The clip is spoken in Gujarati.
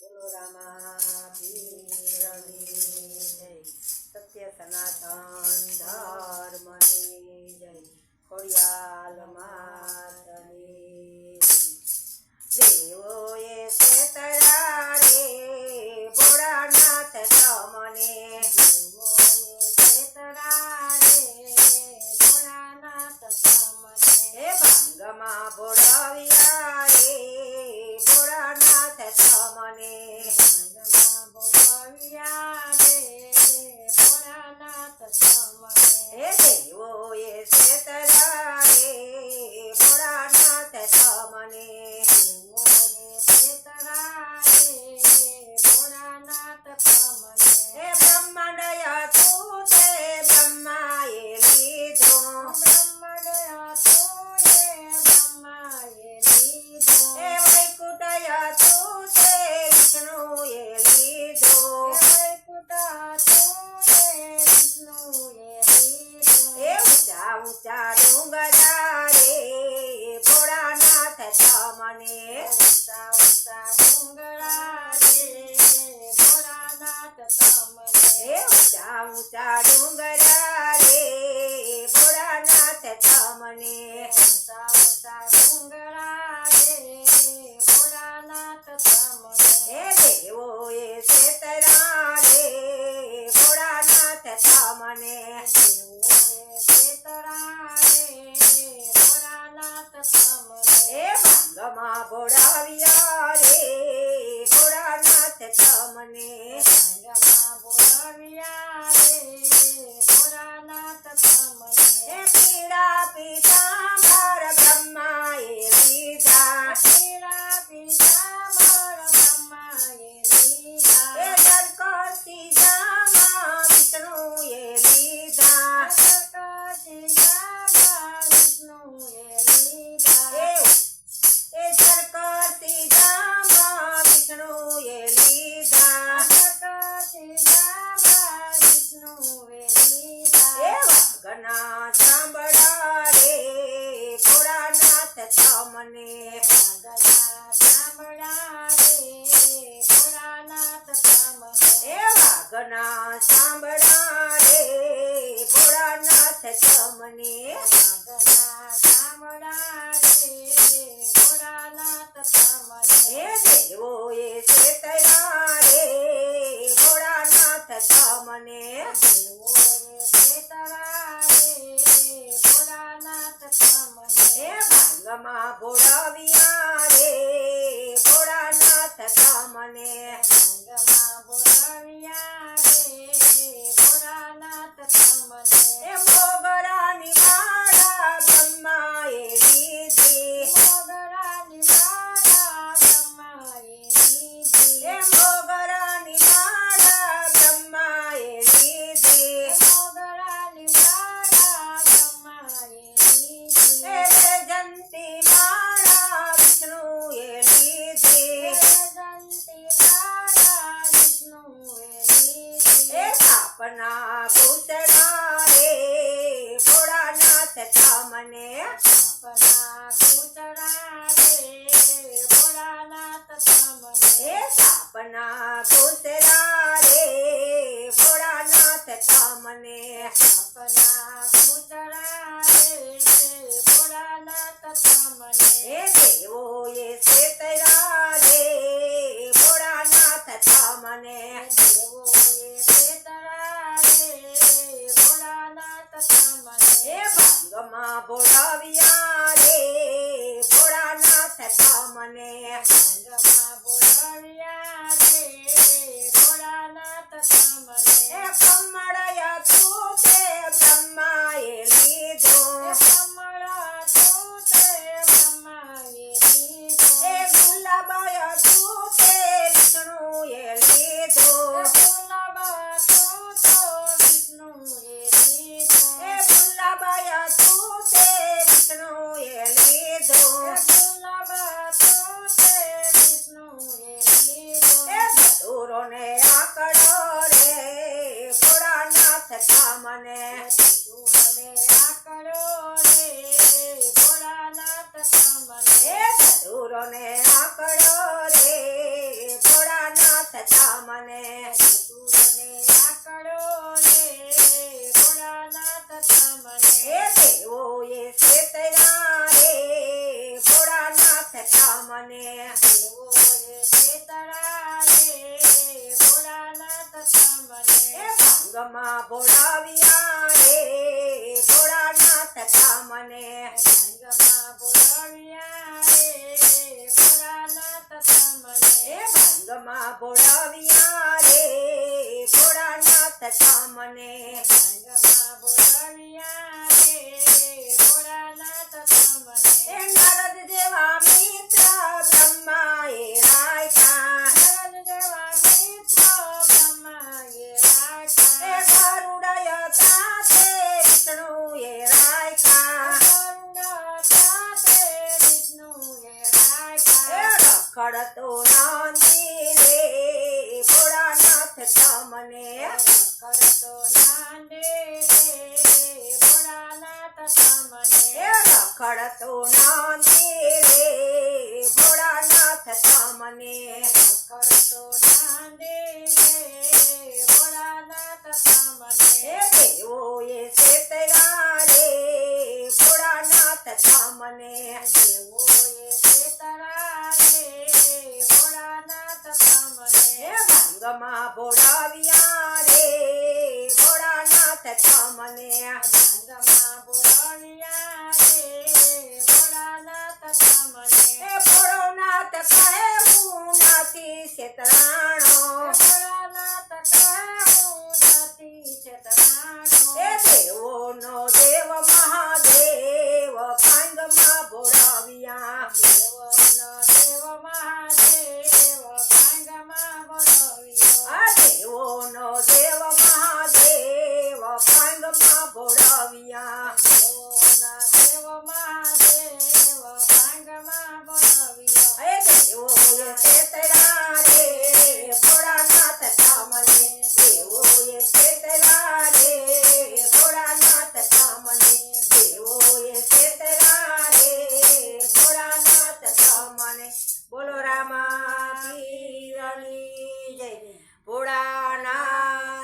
બોલો રામાપીરની જય સત્ય સનાતન ધર્મની જય ખોડિયાલ માતની દેવોએ canciones, ahora. ના સાંભળા રે. ભોળાનાથ તમને સાંભળા રે. ભોળાનાથ તમને વાઘના સાંભળા રે. ભોળાનાથ તમને amor अपना कुतराए बोड़ा नाथ का मने। अपना रे बोड़ा नाथ का मने। अपना कुतराए बोड़ा नाथ का मने। अपना कुतराए बोड़ा नाथ का मने। देवो ये से रे बोड़ा नाथ का मने ને આકડો રે? ભોળા નાથ થા મને. તું મને આકડો રે? ભોળા નાથ થા મને. ધૂરો ને આકડો રે. ભોળા નાથ થા મને. તું મને આકડો રે. ભોળા નાથ થા મને. દેવો એ સેતરા રે. ભોળા નાથ થા મને. ભાંગમાં ભોળાવ્યા રે ભોળાનાથ કામને ભંગમાં બોલાવ્યા રે ભોળાનાથ તમને એ ભંગમાં ભોળાવ્યા રે ભોળાનાથ કામને ભાંગમાં રખડતો નાની રે ભોળાનાથ તમને કરતો નાની રે ભોળાનાથ તમને રખડતો નાંદી